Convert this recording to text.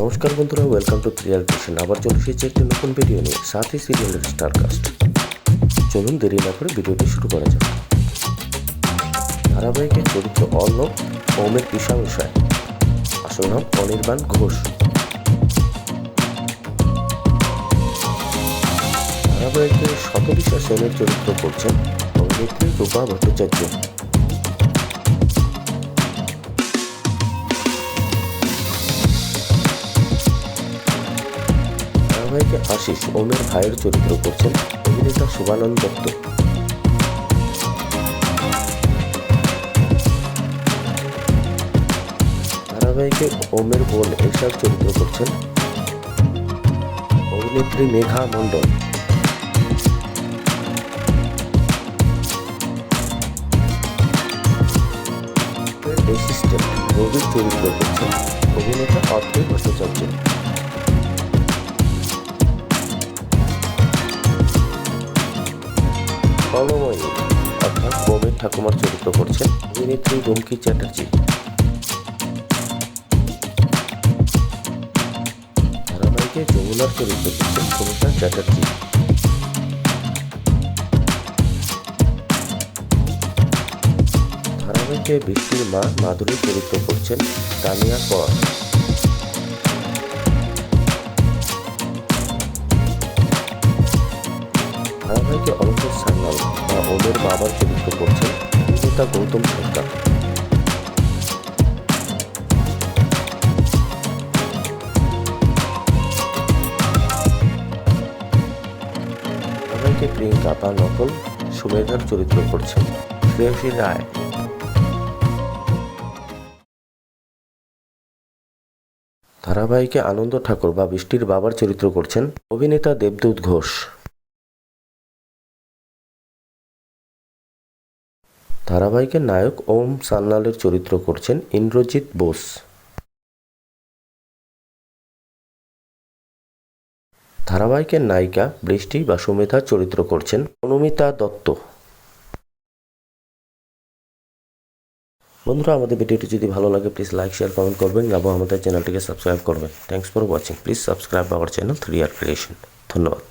নমস্কার বন্ধুরা welcome to Real kitchen আবার চলে এসেছি একটি নতুন ভিডিও নিয়ে সাথে সিরিয়ালের স্টারকাস্ট চলুন দেরি না করে ভিডিওটি শুরু করা যাক। ধারাবাহিকের চরিত্র অর্ণব, ওমের পিসাংশায় আসল নাম অনির্বাণ ঘোষ। ধারাবাহিকে শতবিশা সেনের চরিত্র করছেন অভিনেত্রী রূপা ভট্টাচার্য। ধারাবাহিকে আশিস ওমের ভাইয়ের চরিত্র করছেন অভিনেতা শুভানন্দ দত্ত। ধারাবাহিকে ওমের বোন এশার চরিত্র করছেন অভিনেত্রী মেঘা মণ্ডল। অ্যাসিস্ট্যান্ট রবির চরিত্র করছেন অভিনেতা অর্থই ভট্টাচার্য। কলময়ী অর্থাৎ বোমের ঠাকুমার চরিত্র করছেন অভিনেত্রী রুমকি চ্যাটার্জি। ধারাবাহিকে যমুনার চরিত্র করছেন সুমিতা চ্যাটার্জি। ধারাবাহিকে বৃষ্টির মা মাধুরী চরিত্র করছেন তানিয়া কর। ধারাবাহিকে অলঙ্কার সান্যাল বা ওমের বাবার চরিত্র করছেন অভিনেতা গৌতম সরকার। প্রিয়াঙ্কা বা নকল সুমেধার চরিত্র করছেন শ্রেয়সী রায়। ধারাবাহিকে আনন্দ ঠাকুর বা বৃষ্টির বাবার চরিত্র করছেন অভিনেতা দেবদূত ঘোষ। ধারাবাহিকের নায়ক ওম সান্যালের চরিত্র করছেন ইন্দ্রজিৎ বোস। ধারাবাহিকের নায়িকা বৃষ্টি বা সুমেধার চরিত্র করছেন অনুমিতা দত্ত। বন্ধুরা, আমাদের ভিডিওটি যদি ভালো লাগে প্লিজ লাইক শেয়ার কমেন্ট করবেন এবং আমাদের চ্যানেলটিকে সাবস্ক্রাইব করবেন। Thanks for watching please subscribe our channel three R creation ধন্যবাদ।